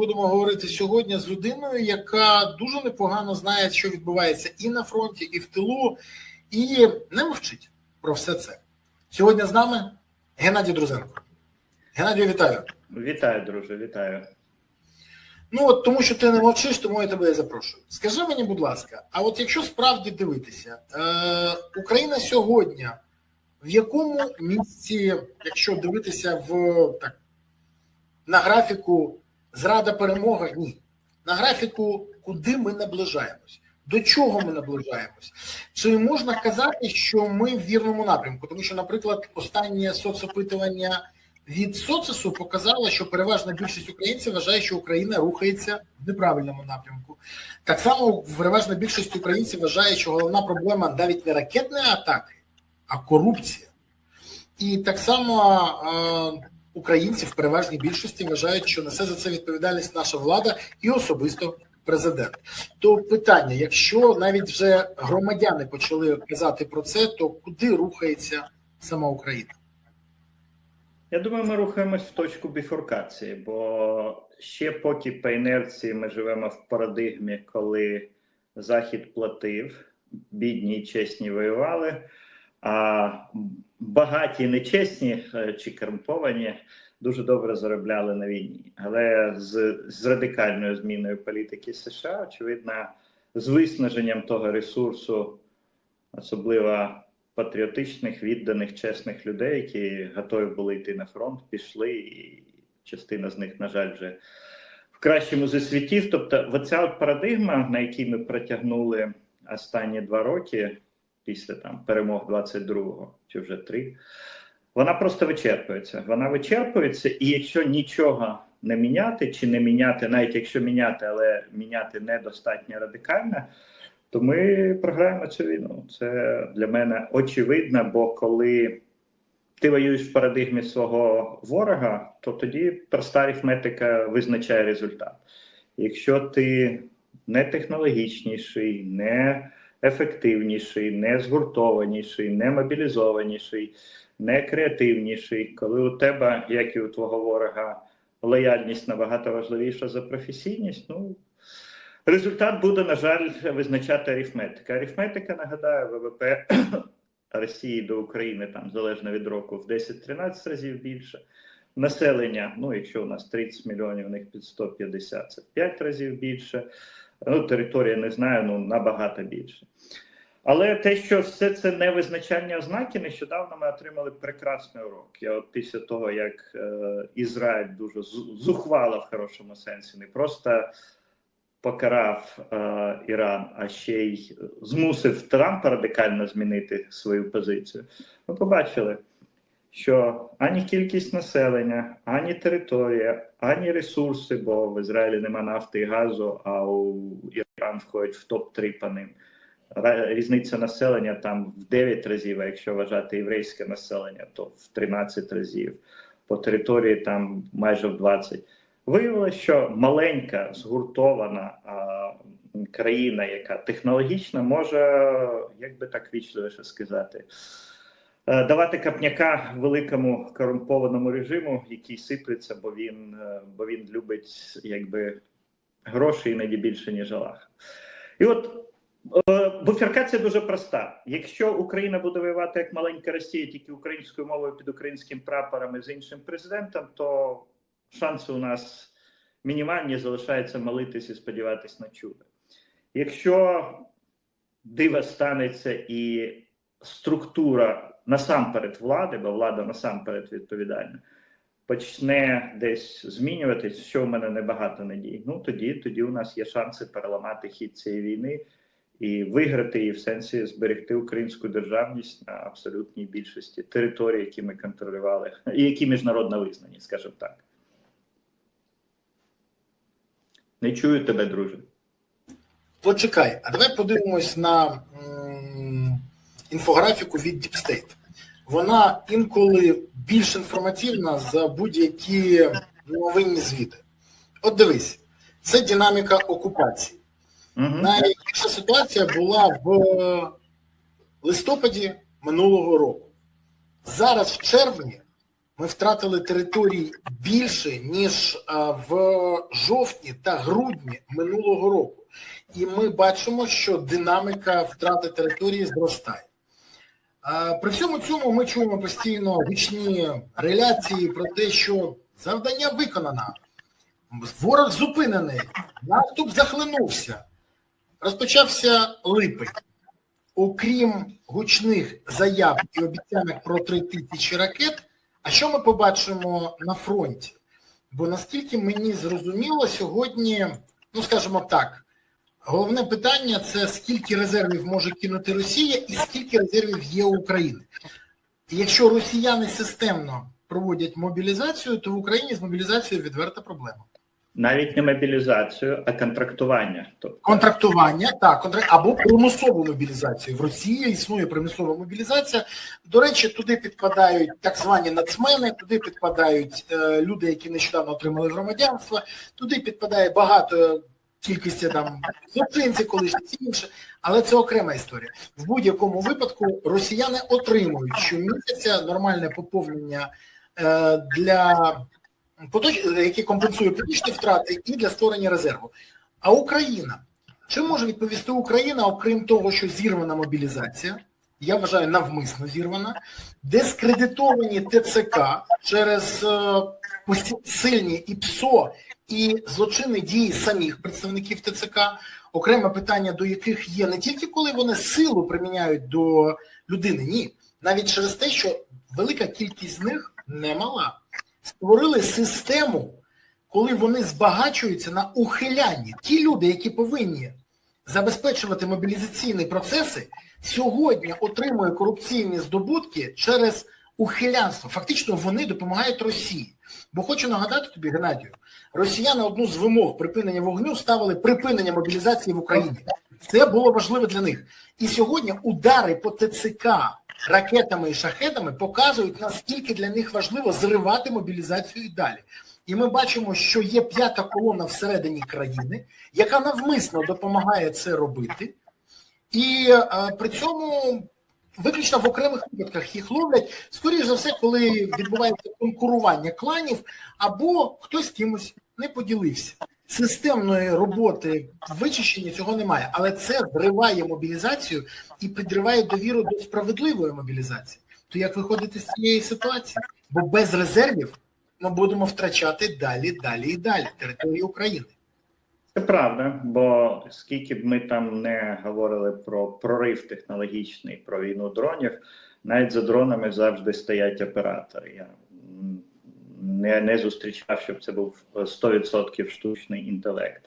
будемо говорити сьогодні з людиною, яка дуже непогано знає, що відбувається і на фронті, і в тилу, і не мовчить про все це. Сьогодні з нами Геннадій Друзенко. Геннадію, вітаю. Вітаю, друже, вітаю. Ну от тому, що ти не мовчиш, тому я тебе і запрошую. Скажи мені, будь ласка, а от якщо справді дивитися, е, Україна сьогодні в якому місці, якщо дивитися в так на графіку зрада перемога? Ні. На графіку, куди ми наближаємось? До чого ми наближаємось? Чи можна казати, що ми в вірному напрямку? Тому що, наприклад, останнє соцопитування від соцесу показало, що переважна більшість українців вважає, що Україна рухається в неправильному напрямку. Так само переважна більшість українців вважає, що головна проблема навіть не ракетної атаки, а корупція. І так само е, українці в переважній більшості вважають, що несе за це відповідальність наша влада і особисто президент. То питання: якщо навіть вже громадяни почали казати про це, то куди рухається сама Україна? Я думаю, ми рухаємось в точку біфуркації, бо ще поки по інерції ми живемо в парадигмі, коли Захід платив, бідні і чесні воювали, а багаті, нечесні е, чи корумповані дуже добре заробляли на війні. Але з, з радикальною зміною політики США, очевидно, з виснаженням того ресурсу, особливо патріотичних, відданих, чесних людей, які готові були йти на фронт, пішли, і частина з них, на жаль, вже в кращому зі світів. Тобто, оця от парадигма, на якій ми протягнули останні два роки, після там перемог 22-го чи вже три, вона просто вичерпується. Вона вичерпується, і якщо нічого не міняти, чи не міняти, навіть якщо міняти, але міняти недостатньо радикально то ми програємо цю війну. Це для мене очевидно, бо коли ти воюєш в парадигмі свого ворога, то тоді проста арифметика визначає результат. Якщо ти не технологічніший, не ефективніший, не згуртованіший, не мобілізованіший, не креативніший, коли у тебе, як і у твого ворога, лояльність набагато важливіша за професійність, ну Результат буде, на жаль, визначати арифметика. Арифметика нагадаю, ВВП Росії до України там залежно від року в 10-13 разів більше. Населення, ну якщо у нас 30 мільйонів, у них під 150, це в 5 разів більше. Ну, територія не знаю, ну набагато більше. Але те, що все це не визначальні ознаки, нещодавно ми отримали прекрасний урок. Я от після того, як е, Ізраїль дуже зухвала в хорошому сенсі, не просто покарав е, Іран, а ще й змусив Трампа радикально змінити свою позицію. Ми побачили, що ані кількість населення, ані територія, ані ресурси, бо в Ізраїлі нема нафти і газу, а у Іран входить в топ 3 по ним. Різниця населення там в 9 разів, а якщо вважати єврейське населення, то в 13 разів. По території там майже в 20. Виявилося, що маленька згуртована а, країна, яка технологічна, може, як би так вічливіше сказати, давати капняка великому корумпованому режиму, який сиплеться, бо він е, бо він любить якби гроші іноді більше, ніж Аллах. І от е, буферкація дуже проста. Якщо Україна буде воювати як маленька Росія, тільки українською мовою під українським прапором і з іншим президентом, то шанси у нас мінімальні, залишається молитись і сподіватися на чудо. Якщо диво станеться і структура насамперед влади, бо влада насамперед відповідальна, почне десь змінюватись, що в мене небагато надій. Ну тоді тоді у нас є шанси переламати хід цієї війни і виграти її в сенсі зберегти українську державність на абсолютній більшості територій, які ми контролювали, і які міжнародно визнані, скажімо так. Не чую тебе, друже. Почекай, а давай подивимось на м, інфографіку від Deep State. Вона інколи більш інформативна за будь-які новинні звіти. От дивись, це динаміка окупації. Угу. Найгірша ситуація була в листопаді минулого року. Зараз, в червні, ми втратили територій більше, ніж в жовтні та грудні минулого року. І ми бачимо, що динаміка втрати території зростає. При всьому цьому ми чуємо постійно гучні реляції про те, що завдання виконано, ворог зупинений, наступ захлинувся. Розпочався липень. Окрім гучних заяв і обіцянок про три тисячі ракет, а що ми побачимо на фронті? Бо наскільки мені зрозуміло, сьогодні, ну скажімо так, головне питання це скільки резервів може кинути Росія і скільки резервів є у України. І якщо росіяни системно проводять мобілізацію, то в Україні з мобілізацією відверта проблема. Навіть не мобілізацію, а контрактування. Тобто контрактування, так, контракт або примусову мобілізацію. В Росії існує примусова мобілізація. До речі, туди підпадають так звані нацмени, туди підпадають е, люди, які нещодавно отримали громадянство, туди підпадає багато кількості там злочинців, колишні ці інше, але це окрема історія. В будь-якому випадку росіяни отримують щомісяця нормальне поповнення е, для які компенсують поточні втрати і для створення резерву. А Україна чи може відповісти Україна, окрім того, що зірвана мобілізація? Я вважаю, навмисно зірвана, дискредитовані ТЦК через е, сильні і ПСО, і злочинні дії самих представників ТЦК, окреме питання, до яких є не тільки коли вони силу приміняють до людини, ні, навіть через те, що велика кількість з них немала. Створили систему, коли вони збагачуються на ухилянні. Ті люди, які повинні забезпечувати мобілізаційні процеси, сьогодні отримують корупційні здобутки через ухилянство. Фактично, вони допомагають Росії. Бо хочу нагадати тобі, Геннадію, росіяни одну з вимог припинення вогню ставили припинення мобілізації в Україні. Це було важливо для них. І сьогодні удари по ТЦК ракетами і шахетами показують, наскільки для них важливо зривати мобілізацію і далі. І ми бачимо, що є п'ята колона всередині країни, яка навмисно допомагає це робити, і е, при цьому виключно в окремих випадках їх ловлять, скоріш за все, коли відбувається конкурування кланів, або хтось кимось не поділився системної роботи вичищення цього немає, але це зриває мобілізацію і підриває довіру до справедливої мобілізації. То як виходити з цієї ситуації? Бо без резервів ми будемо втрачати далі, далі і далі територію України. Це правда, бо скільки б ми там не говорили про прорив технологічний, про війну дронів, навіть за дронами завжди стоять оператори. Я не не зустрічав, щоб це був 100% штучний інтелект.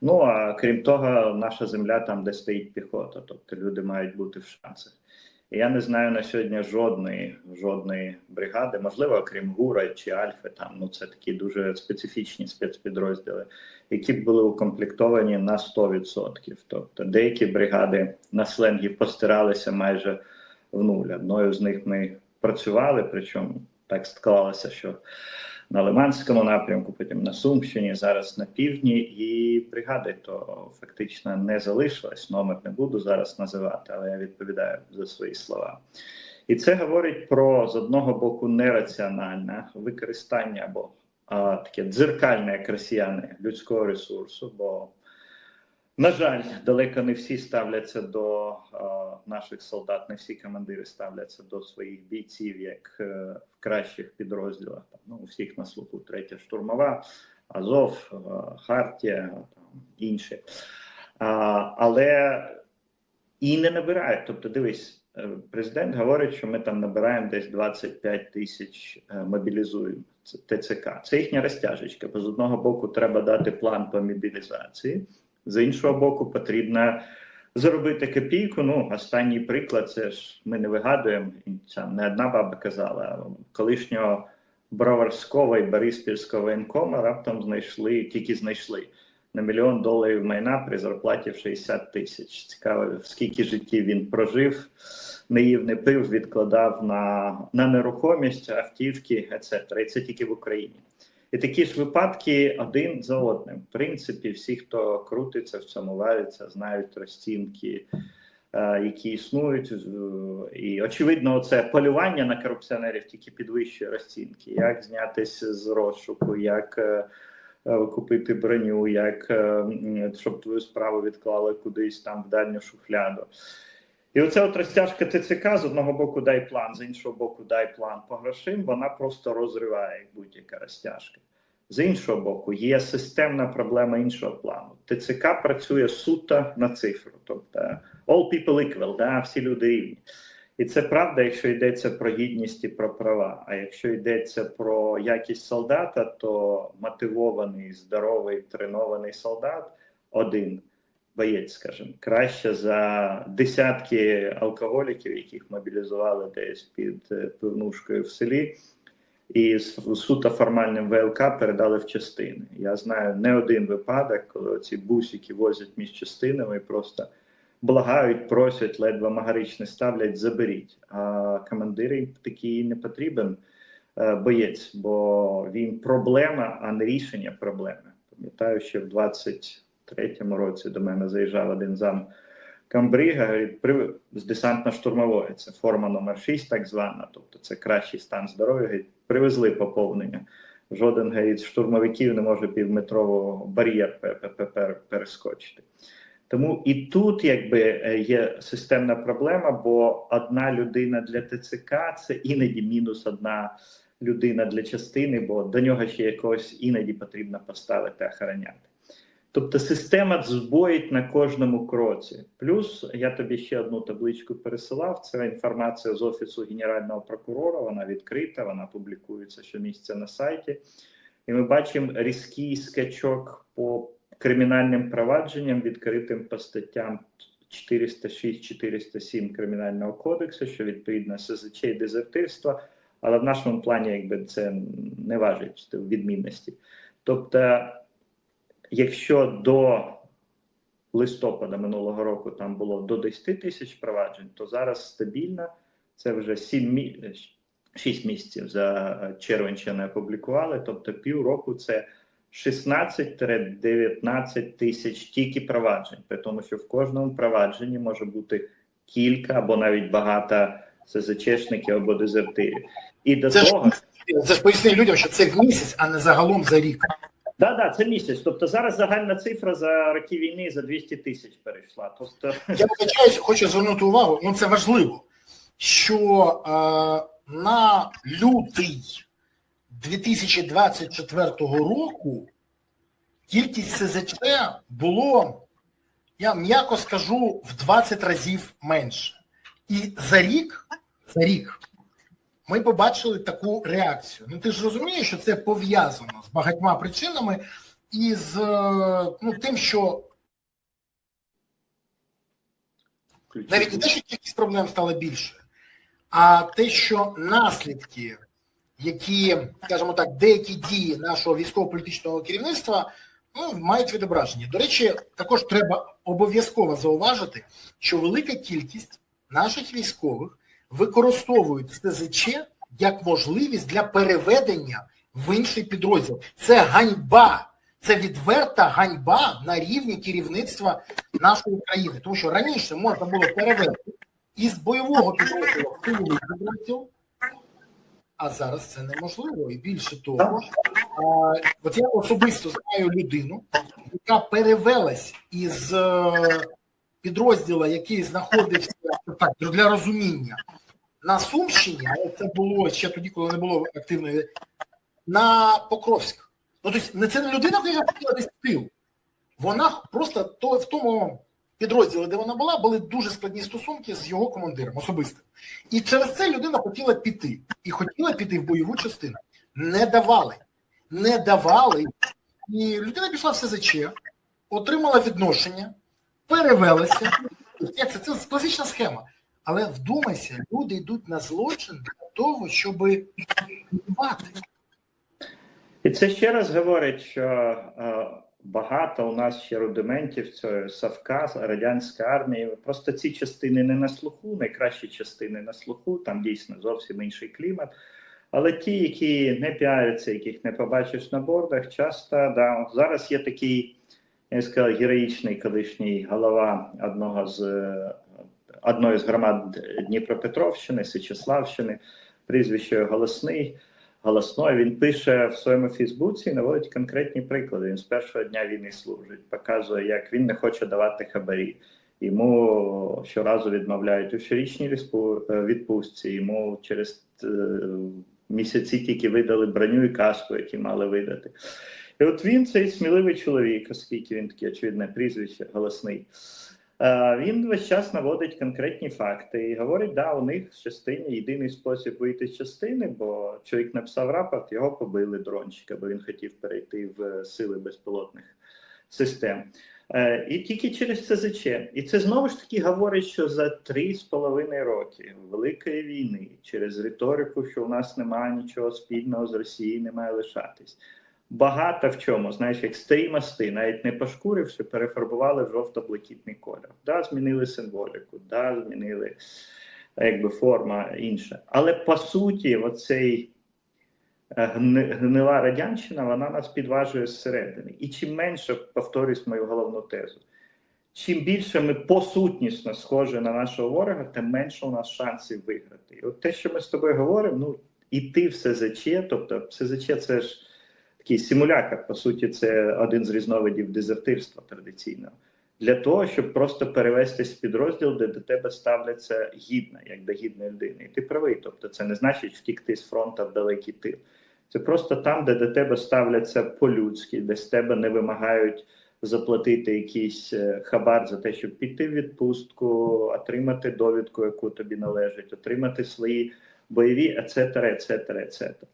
Ну а крім того, наша земля там, де стоїть піхота, тобто люди мають бути в шансах. Я не знаю на сьогодні жодної жодної бригади, можливо, крім ГУРа чи Альфи, там ну це такі дуже специфічні спецпідрозділи, які б були укомплектовані на 100%. Тобто деякі бригади на сленгі постиралися майже в нуль. Одною з них ми працювали, причому так склалося, що на Лиманському напрямку, потім на Сумщині, зараз на півдні, і бригади то фактично не залишилось. Номер не буду зараз називати, але я відповідаю за свої слова. І це говорить про з одного боку нераціональне використання або а, таке дзеркальне як росіяни людського ресурсу. бо на жаль, далеко не всі ставляться до а, наших солдат, не всі командири ставляться до своїх бійців як е, в кращих підрозділах. Там, ну, у всіх на слуху третя штурмова, Азов, а, Хартія, там, інші. А, але і не набирають. Тобто, дивись, е, президент говорить, що ми там набираємо десь 25 тисяч е, мобілізуємо. ТЦК. Це їхня розтяжечка, бо з одного боку треба дати план по мобілізації. З іншого боку, потрібно зробити копійку. Ну, останній приклад, це ж ми не вигадуємо. Це не одна баба казала, колишнього броварського і Бориспільського воєнкома раптом знайшли, тільки знайшли на мільйон доларів майна при зарплаті в 60 тисяч. Цікаво, скільки життів він прожив, не їв, не пив, відкладав на на нерухомість, автівки, etc. І це тільки в Україні. І такі ж випадки один за одним. В принципі, всі, хто крутиться в цьому вариться, знають розцінки е, які існують, і очевидно, це полювання на корупціонерів тільки підвищує розцінки. Як знятися з розшуку, як е, е, купити броню, як е, щоб твою справу відклали кудись там в дальню шухляду. І оця от розтяжка ТЦК з одного боку дай план, з іншого боку дай план по грошим, вона просто розриває будь-яка розтяжка. З іншого боку, є системна проблема іншого плану. ТЦК працює суто на цифру, тобто all people equal, да, всі люди рівні. І це правда, якщо йдеться про гідність і про права. А якщо йдеться про якість солдата, то мотивований, здоровий, тренований солдат один боєць, скажімо, краще за десятки алкоголіків, яких мобілізували десь під е, пивнушкою в селі, і суто формальним ВЛК передали в частини. Я знаю не один випадок, коли ці бусики возять між частинами і просто благають, просять, ледве магарично ставлять, заберіть. А командирі такий не потрібен е, боєць, бо він проблема, а не рішення проблеми. Пам'ятаю, що в 23-му році до мене заїжджав один зам Камбріга говорить, з десантно-штурмової. Це форма номер 6, так звана, тобто це кращий стан здоров'я. Привезли поповнення. Жоден говорить, з штурмовиків не може півметрового бар'єр пе- пе- пе- пе- перескочити. Тому і тут якби е, є системна проблема, бо одна людина для ТЦК це іноді мінус одна людина для частини, бо до нього ще якогось іноді потрібно поставити охороняти. Тобто система збоїть на кожному кроці. Плюс я тобі ще одну табличку пересилав. Це інформація з офісу генерального прокурора. Вона відкрита, вона публікується щомісяця на сайті. І ми бачимо різкий скачок по кримінальним провадженням, відкритим по статтям 406-407 Кримінального кодексу, що відповідно СЗЧ і дезертирства. Але в нашому плані, якби це не важить відмінності. Тобто, якщо до листопада минулого року там було до 10 тисяч проваджень, то зараз стабільно це вже 7 мі... 6 місяців за червень ще не опублікували. Тобто півроку це 16-19 тисяч тільки проваджень, при тому, що в кожному провадженні може бути кілька або навіть багато СЗЧшників або дезертирів. І до Це ж- того. Це ж поясни людям, що це в місяць, а не загалом за рік. Да, да, це місяць. Тобто зараз загальна цифра за роки війни за 200 тисяч перейшла. Тобто, Я вибачаюсь, хочу звернути увагу, ну це важливо, що е, на лютий 2024 року кількість СЗЧ було, я м'яко скажу, в 20 разів менше. І за рік, за рік ми побачили таку реакцію. Ну ти ж розумієш, що це пов'язано з багатьма причинами і з е, ну, тим, що навіть не те, що кількість проблем стала більше, а те, що наслідки, які, скажімо так, деякі дії нашого військово-політичного керівництва ну, мають відображення. До речі, також треба обов'язково зауважити, що велика кількість наших військових використовують СЗЧ як можливість для переведення в інший підрозділ. Це ганьба. Це відверта ганьба на рівні керівництва нашої країни, тому що раніше можна було перевести із бойового підрозділу в тиловий підрозділ, а зараз це неможливо. І більше того, от я особисто знаю людину, яка перевелась із підрозділу, який знаходився для розуміння на Сумщині, але це було ще тоді, коли не було активної, на Покровськ. Ну, тобто, це не людина, яка хотіла десь тил. Вона просто то в тому підрозділі, де вона була, були дуже складні стосунки з його командиром особистим. І через це людина хотіла піти. І хотіла піти в бойову частину. Не давали. Не давали. І людина пішла в СЗЧ, отримала відношення, перевелася. Як це? Це класична схема. Але вдумайся, люди йдуть на злочин для того, щоб воювати. І це ще раз говорить, що е, багато у нас ще рудиментів цієї Савка, радянська армія. Просто ці частини не на слуху, найкращі частини на слуху, там дійсно зовсім інший клімат. Але ті, які не піаряться, яких не побачиш на бордах, часто да, зараз є такий, я сказав, героїчний колишній голова одного з е, одної з громад Дніпропетровщини, Сичеславщини, прізвище Голосний. Голосної він пише в своєму Фейсбуці, і наводить конкретні приклади. Він з першого дня війни служить, показує, як він не хоче давати хабарі. Йому щоразу відмовляють у щорічній е, відпустці. Йому через е, місяці тільки видали броню і каску, які мали видати. І от він цей сміливий чоловік, оскільки він таке очевидне прізвище, голосний. Е, Він весь час наводить конкретні факти і говорить, да, у них в частині єдиний спосіб вийти з частини, бо чоловік написав рапорт, його побили дрончика, бо він хотів перейти в сили безпілотних систем. Е, І тільки через ЦЗЧ. І це знову ж таки говорить, що за три з половиною роки Великої війни, через риторику, що у нас немає нічого спільного з Росією, не має лишатись. Багато в чому, знаєш, як старі мости, навіть не пошкуривши, перефарбували в жовто-блакитний колір. Да, змінили символіку, да, змінили якби форма інша. Але по суті, оцей е, гнила радянщина, вона нас підважує зсередини. І чим менше, повторюсь мою головну тезу, чим більше ми посутнісно схожі на нашого ворога, тим менше у нас шансів виграти. І от те, що ми з тобою говоримо, ну іти в СЗЧ, тобто СЗЧ це ж такий симулятор, по суті, це один з різновидів дезертирства традиційного. Для того, щоб просто перевестись в підрозділ, де до тебе ставляться гідно, як до гідної людини. І ти правий. Тобто, це не значить втікти з фронту в далекий тил. Це просто там, де до тебе ставляться по-людськи, де з тебе не вимагають заплатити якийсь е, хабар за те, щоб піти в відпустку, отримати довідку, яку тобі належить, отримати свої бойові, ецетера, ецетера, ецетера.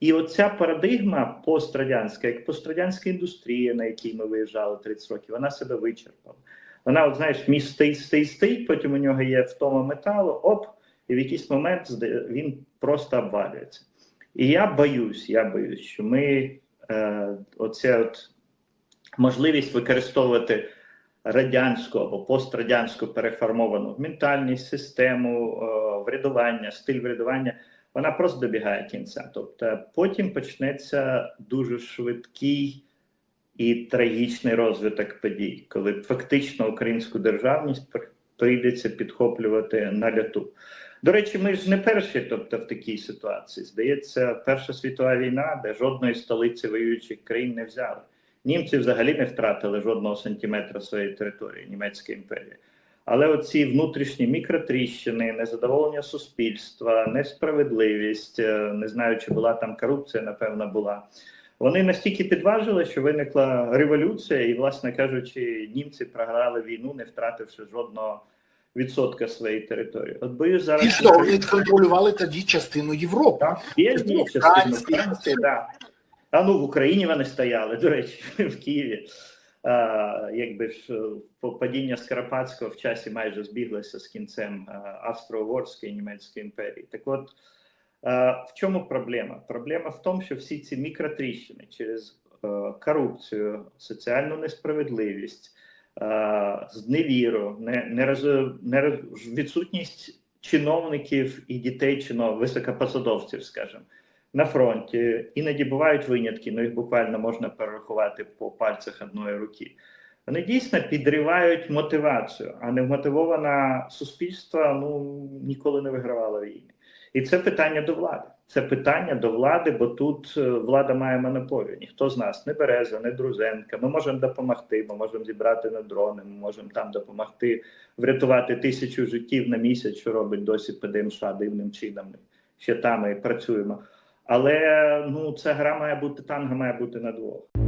І оця парадигма пострадянська, як пострадянська індустрія, на якій ми виїжджали 30 років, вона себе вичерпала. Вона, от знаєш, міст стоїть, стоїть, стоїть, потім у нього є втома металу, оп, і в якийсь момент він просто обвалюється. І я боюсь, я боюсь, що ми е, оце от можливість використовувати радянську або пострадянську переформовану ментальність, систему е, врядування, стиль врядування, вона просто добігає кінця. Тобто потім почнеться дуже швидкий і трагічний розвиток подій, коли фактично українську державність при- прийдеться підхоплювати на льоту. До речі, ми ж не перші, тобто в такій ситуації. Здається, Перша світова війна, де жодної столиці воюючих країн не взяли. Німці взагалі не втратили жодного сантиметра своєї території, Німецька імперія. Але оці внутрішні мікротріщини, незадоволення суспільства, несправедливість, е, не знаю, чи була там корупція, напевно, була. Вони настільки підважили, що виникла революція, і, власне кажучи, німці програли війну, не втративши жодного відсотка своєї території. От боюсь зараз. І що, вони контролювали тоді частину Європи. Так, є частину Франції, да. А ну в Україні вони стояли, до речі, в Києві. А, якби ж е, падіння Скоропадського в часі майже збіглося з кінцем е, Австро-Угорської Німецької імперії. Так от е, в чому проблема? Проблема в тому, що всі ці мікротріщини через е, корупцію, соціальну несправедливість, е, зневіру, не, не, не відсутність чиновників і дітей чинов, високопосадовців, скажімо, на фронті. Іноді бувають винятки, ну їх буквально можна перерахувати по пальцях одної руки. Вони дійсно підривають мотивацію, а невмотивоване суспільство ну ніколи не вигравало війни. І це питання до влади. Це питання до влади, бо тут е, влада має монополію. Ніхто з нас не Береза, не Друзенка. Ми можемо допомогти. Ми можемо зібрати на дрони. Ми можемо там допомогти врятувати тисячу життів на місяць, що робить досі ПДМШ дивним чином. Ще там і працюємо. Але ну ця гра має бути танго, має бути на двох.